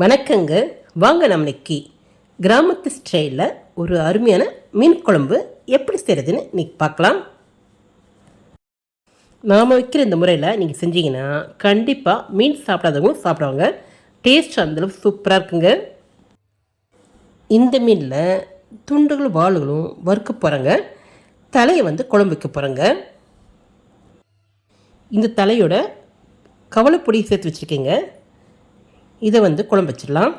வணக்கங்க. வாங்க நம்ம இன்னைக்கு கிராமத்து ஸ்டைலில் ஒரு அருமையான மீன் குழம்பு எப்படி செய்கிறதுன்னு நீங்கள் பார்க்கலாம். நாம் வைக்கிற இந்த முறையில் நீங்கள் செஞ்சீங்கன்னா கண்டிப்பாக மீன் சாப்பிடாதவங்களும் சாப்பிடுவாங்க. டேஸ்ட் அந்தளவு சூப்பராக இருக்குங்க. இந்த மீனில் துண்டுகளும் வாளுகளும் வறுக்க போகிறேங்க தலையை வந்து குழம்பு வைக்க போகிறேங்க இந்த தலையோட கவலைப்பொடி சேர்த்து வச்சுருக்கேங்க. இதை வந்து குழம்பு வச்சிடலாம்.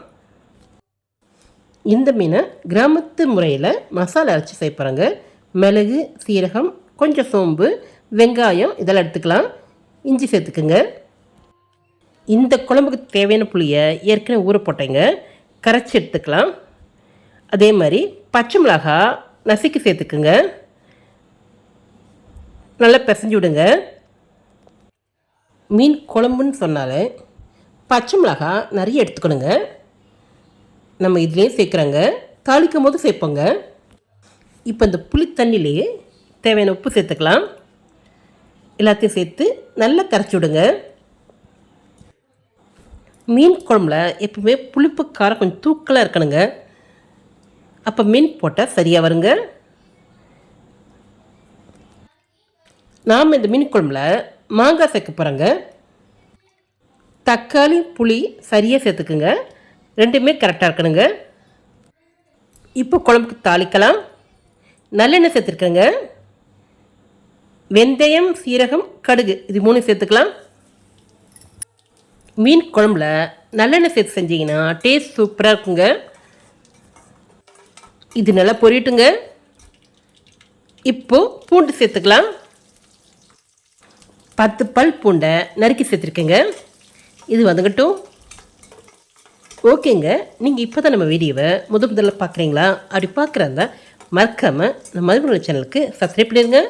இந்த மீனை கிராமத்து முறையில் மசாலா அரைச்சி செய்ய மிளகு சீரகம் கொஞ்சம் சோம்பு வெங்காயம் இதெல்லாம் எடுத்துக்கலாம். இஞ்சி சேர்த்துக்குங்க. இந்த குழம்புக்கு தேவையான புளியை ஏற்கனவே ஊற போட்டேங்க. கரைச்சி எடுத்துக்கலாம். அதே மாதிரி பச்சை மிளகா நசுக்கி சேர்த்துக்குங்க. நல்லா பிசைஞ்சு விடுங்க. மீன் குழம்புன்னு சொன்னாலே பச்சை மிளகா நிறைய எடுத்துக்கணுங்க. நம்ம இதுலேயே சேர்க்குறோங்க. தாளிக்கும் போது சேர்ப்போங்க. இப்போ இந்த புளி தண்ணியிலேயே தேவையான உப்பு சேர்த்துக்கலாம். எல்லாத்தையும் சேர்த்து நல்லா கரைச்சி விடுங்க. மீன் குழம்புல எப்பவுமே புளிப்பு காரம் கொஞ்சம் தூக்கலாக இருக்கணுங்க. அப்போ மீன் போட்டால் சரியாக வருங்க. நாம் இந்த மீன் குழம்புல மாங்காய் சேர்க்க போகிறோங்க தக்காளி புளி சரியாக சேர்த்துக்குங்க. ரெண்டுமே கரெக்டாக இருக்கணுங்க. இப்போ குழம்புக்கு தாளிக்கலாம். நல்லெண்ணெய் சேர்த்துருக்கேங்க. வெந்தயம் சீரகம் கடுகு இது மூணு சேர்த்துக்கலாம். மீன் குழம்புல நல்லெண்ணெய் சேர்த்து செஞ்சீங்கன்னா டேஸ்ட் சூப்பராக இருக்குங்க. இது நல்லா பொரியட்டுங்க. இப்போது பூண்டு சேர்த்துக்கலாம். பத்து பல் பூண்டை நறுக்கி சேர்த்துருக்கேங்க. இது வந்துங்கட்டும் ஓகேங்க நீங்கள் இப்போ தான் நம்ம வீடியோவை முத முதல்ல பார்க்குறீங்களா அப்படி பார்க்குறாங்க மறக்காமல் நம்ம மதுகுண சேனலுக்கு சப்ஸ்கிரைப் பண்ணிடுங்க.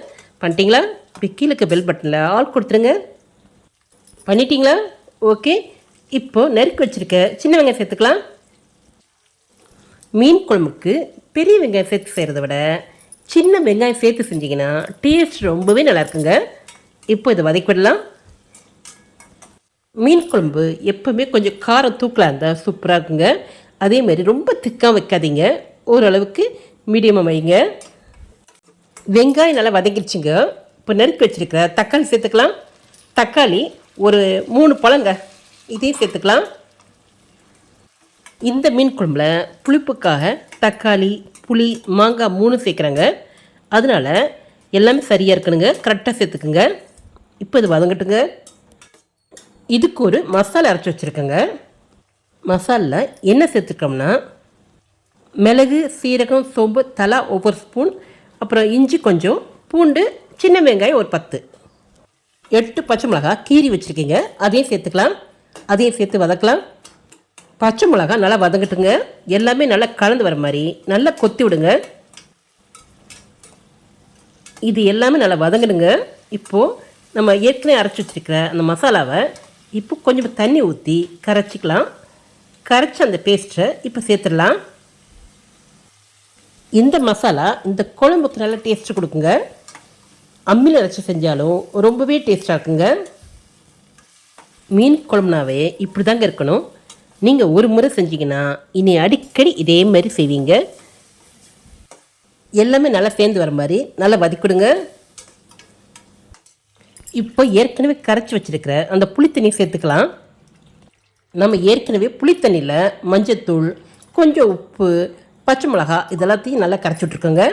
பண்ணிட்டீங்களா? இப்போ கீழே இருக்க பெல் பட்டனில் ஆல் கொடுத்துருங்க. பண்ணிட்டீங்களா? ஓகே இப்போது நறுக்கி வச்சுருக்க சின்ன வெங்காயம் சேர்த்துக்கலாம். மீன் குழம்புக்கு பெரிய வெங்காயம் சேர்த்து செய்கிறத விட சின்ன வெங்காயம் சேர்த்து செஞ்சிங்கன்னா டேஸ்ட் ரொம்பவே நல்லா இருக்குங்க. இப்போ இதை வதக்கி விடலாம் மீன் குழம்பு எப்போவுமே கொஞ்சம் காரம் தூக்கலாக இருந்தால் சூப்பராக இருக்குங்க. அதே மாதிரி ரொம்ப திக்காக வைக்காதீங்க. ஓரளவுக்கு மீடியமாக வைங்க. வெங்காயம் நல்லா வதங்கிடுச்சுங்க இப்போ நறுக்கி வச்சுருக்கிற தக்காளி சேர்த்துக்கலாம். தக்காளி ஒரு மூணு பழங்க. இதையும் சேர்த்துக்கலாம். இந்த மீன் குழம்புல புளிப்புக்காக தக்காளி புளி மாங்காய் மூணு சேர்க்குறாங்க. அதனால் எல்லாமே சரியாக இருக்கணுங்க. கரெக்டாக சேர்த்துக்குங்க. இப்போ இது வதங்கட்டுங்க. இதுக்கு ஒரு மசாலா அரைச்சி வச்சுருக்கேங்க. மசாலில் என்ன சேர்த்துருக்கோம்னா மிளகு சீரகம் சோம்பு தலா ஒவ்வொரு ஸ்பூன் அப்புறம் இஞ்சி கொஞ்சம் பூண்டு சின்ன வெங்காயம் ஒரு பத்து. எட்டு பச்சை மிளகா கீரி வச்சுருக்கீங்க. அதையும் சேர்த்துக்கலாம். அதையும் சேர்த்து வதக்கலாம். பச்சை மிளகா நல்லா வதங்கட்டுங்க. எல்லாமே நல்லா கலந்து வர மாதிரி நல்லா கொத்தி விடுங்க. இது எல்லாமே நல்லா வதங்கணுங்க. இப்போது நம்ம ஏற்கனவே அரைச்சி வச்சுருக்கிற அந்த மசாலாவை இப்போ கொஞ்சம் தண்ணி ஊற்றி கரைச்சிக்கலாம். கரைச்சி அந்த பேஸ்ட்டை இப்போ சேர்த்துடலாம். இந்த மசாலா இந்த குழம்புக்கு நல்ல டேஸ்ட்டு கொடுக்குங்க. அம்மியில் அரைச்சி செஞ்சாலும் ரொம்பவே டேஸ்ட்டாக இருக்குங்க. மீன் குழம்புனாவே இப்படி தாங்க இருக்கணும். நீங்கள் ஒரு முறை செஞ்சீங்கன்னா இனி அடிக்கடி இதே மாதிரி செய்வீங்க. எல்லாமே நல்லா சேர்ந்து வர மாதிரி நல்லா வதக்கிடுங்க. இப்போ ஏற்கனவே கரைச்சி வச்சுருக்கிற அந்த புளித்தண்ணி சேர்த்துக்கலாம். நம்ம ஏற்கனவே புளித்தண்ணியில் மஞ்சத்தூள் கொஞ்சம் உப்பு பச்சை மிளகா இதெல்லாத்தையும் நல்லா கரைச்சி விட்ருக்கோங்க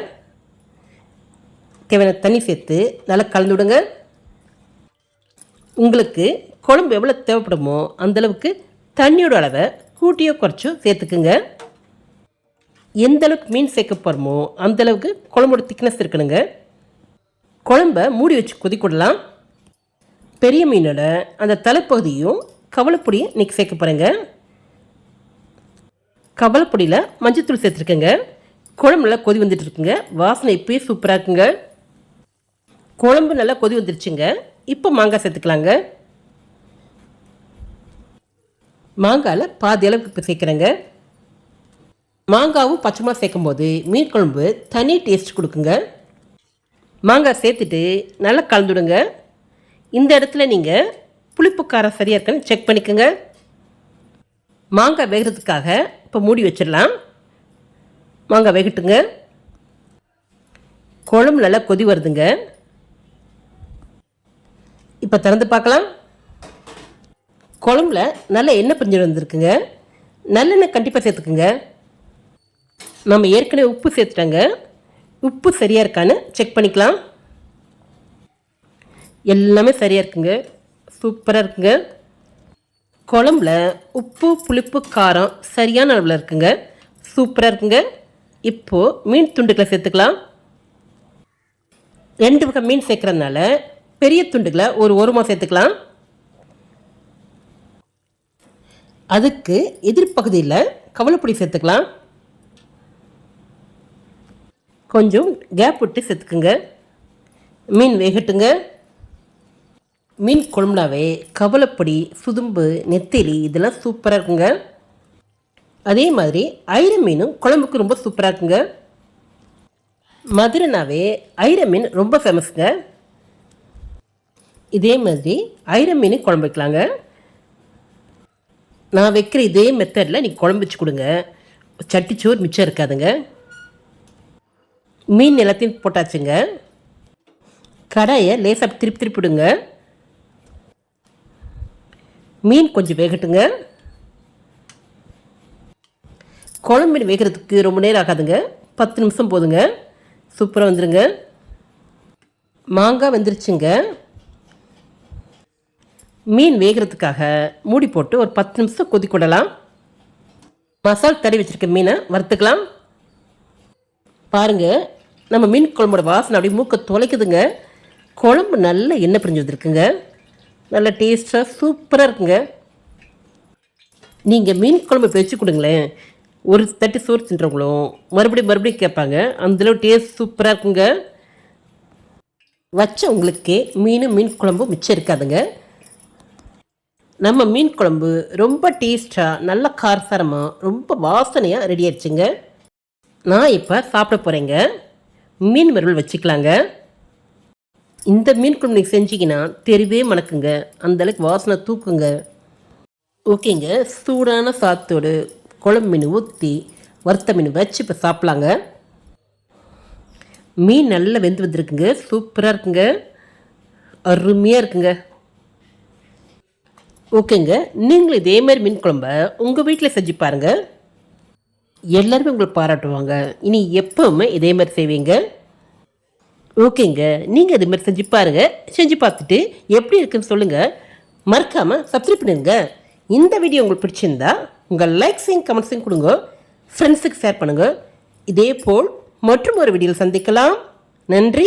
தேவையான தண்ணி சேர்த்து நல்லா கலந்து விடுங்க. உங்களுக்கு குழம்பு எவ்வளோ தேவைப்படுமோ அந்தளவுக்கு தண்ணியோட அளவை கூட்டியோ குறைச்சோ சேர்த்துக்குங்க. எந்த அளவுக்கு மீன் சேர்க்க போகிறோமோ அந்தளவுக்கு குழம்போட திக்னஸ் இருக்கணுங்க. குழம்ப மூடி வச்சு கொதிக்கிடலாம் பெரிய மீனோட அந்த தலைப்பகுதியும் கவலைப்பொடியை இன்றைக்கி சேர்க்க போகிறேங்க கவலைப்பொடியில் மஞ்சத்தூள் சேர்த்துருக்கேங்க. குழம்பு நல்லா கொதி வந்துட்டு இருக்குங்க. வாசனை இப்போயே சூப்பராக இருக்குங்க. குழம்பு நல்லா கொதி வந்துருச்சுங்க. இப்போ மாங்காய் சேர்த்துக்கலாங்க. மாங்காயில் பாதி அளவுக்கு இப்போ சேர்க்குறேங்க. மாங்காவும் பச்சைமா சேர்க்கும்போது சேர்க்கும் போது மீன் குழம்பு தனி டேஸ்ட் கொடுக்குங்க. மாங்காய் சேர்த்துட்டு நல்லா கலந்துடுங்க. இந்த இடத்துல நீங்கள் புளிப்பு காரம் சரியாக இருக்கான்னு செக் பண்ணிக்கோங்க. மாங்காய் வேகிறதுக்காக இப்போ மூடி வச்சிடலாம். மாங்காய் வேகட்டுங்க. குழம்பு நல்லா கொதி வருதுங்க. இப்போ திறந்து பார்க்கலாம். குழம்புல நல்ல எண்ணெய் பிரிஞ்சு வந்துருக்குங்க. நல்லெண்ணெய் கண்டிப்பாக சேர்த்துக்குங்க. நம்ம ஏற்கனவே உப்பு சேர்த்துட்டாங்க. உப்பு சரியாக இருக்கான்னு செக் பண்ணிக்கலாம். எல்லாமே சரியாக இருக்குங்க. சூப்பராக இருக்குங்க. குழம்புல உப்பு புளிப்பு காரம் சரியான அளவில் இருக்குங்க. சூப்பராக இருக்குங்க. இப்போது மீன் துண்டுகளை சேர்த்துக்கலாம். ரெண்டு பக்கம் மீன் சேர்க்குறதுனால பெரிய துண்டுகளை ஒரு ஓரமாக சேர்த்துக்கலாம். அதுக்கு எதிர்ப்பகுதியில் கவலைப்பொடி சேர்த்துக்கலாம். கொஞ்சம் கேப் விட்டு சேர்த்துக்குங்க. மீன் வேகட்டுங்க. மீன் குழம்புனாவே கவலைப்பொடி சுதும்பு நெத்திலி இதெல்லாம் சூப்பராக இருக்குங்க. அதே மாதிரி ஐர மீனும் குழம்புக்கு ரொம்ப சூப்பராக இருக்குங்க. மதுரைனாவே ஐர மீன் ரொம்ப ஃபேமஸுங்க இதே மாதிரி ஐர மீன் குழம்பு வைக்கலாங்க. நான் வைக்கிற இதே மெத்தடில் நீங்கள் குழம்பு வச்சு கொடுங்க. சட்டிச்சோறு மிச்சம் இருக்காதுங்க. மீன் எல்லாத்தையும் போட்டாச்சுங்க. கடாயை லேசாக திருப்பி திருப்பி விடுங்க. மீன் கொஞ்சம் வேகட்டுங்க. குழம்பு மீன் வேகிறதுக்கு ரொம்ப நேரம் ஆகாதுங்க. பத்து நிமிஷம் போதுங்க. சூப்பராக வந்துடுங்க மாங்காய் வெந்துருச்சுங்க. மீன் வேகிறதுக்காக மூடி போட்டு ஒரு பத்து நிமிஷம் கொதிக்கொடலாம் மசால் தடி வச்சுருக்க மீனை வறுத்துக்கலாம். பாருங்கள் நம்ம மீன் குழம்போட வாசனை அப்படியே மூக்கை தொலைக்குதுங்க. குழம்பு நல்ல எண்ணெய் பிரிஞ்சு வந்திருக்குங்க. நல்ல டேஸ்ட்டாக சூப்பராக இருக்குங்க. நீங்கள் மீன் குழம்பு வச்சு கொடுங்களேன். ஒரு தட்டி சோறு தின்றவங்களும் மறுபடியும் மறுபடியும் கேட்பாங்க. அந்தளவு டேஸ்ட் சூப்பராக இருக்குங்க. வச்சவங்களுக்கு மீன் மீன் குழம்பு மிச்சம் இருக்காதுங்க. நம்ம மீன் குழம்பு ரொம்ப டேஸ்ட்டாக நல்ல காரசாரமாக ரொம்ப வாசனையாக ரெடி ஆயிடுச்சுங்க. நான் இப்போ சாப்பிட போகிறேங்க மீன் வறுவல் வச்சுக்கலாங்க. இந்த மீன் குழம்பு நீங்கள் செஞ்சீங்கன்னா தெருவே மணக்குங்க. அந்தளவுக்கு வாசனை தூக்குங்க. ஓகேங்க. சூடான சாத்தோடு குழம்பு மீன் ஊற்றி வறுத்த மீன் வச்சு இப்போ சாப்பிட்லாங்க. மீன் நல்லா வெந்து வந்துருக்குங்க. சூப்பராக இருக்குங்க. அருமையாக இருக்குங்க. ஓகேங்க. நீங்களும் இதே மாதிரி மீன் குழம்ப உங்கள் வீட்டில் செஞ்சு பாருங்கள் எல்லாருமே உங்களை பாராட்டுவாங்க. இனி எப்போவுமே இதே மாதிரி செய்வீங்க. ஓகேங்க. நீங்கள் இதே மாதிரி செஞ்சு பாருங்கள் செஞ்சு பார்த்துட்டு எப்படி இருக்குன்னு சொல்லுங்கள் மறக்காமல் சப்ஸ்கிரைப் பண்ணுங்க இந்த வீடியோ உங்களுக்கு பிடிச்சிருந்தா உங்கள் லைக்ஸையும் கமெண்ட்ஸையும் கொடுங்க. ஃப்ரெண்ட்ஸுக்கு ஷேர் பண்ணுங்கள் இதே போல் மற்றும் ஒரு வீடியோவில் சந்திக்கலாம். நன்றி.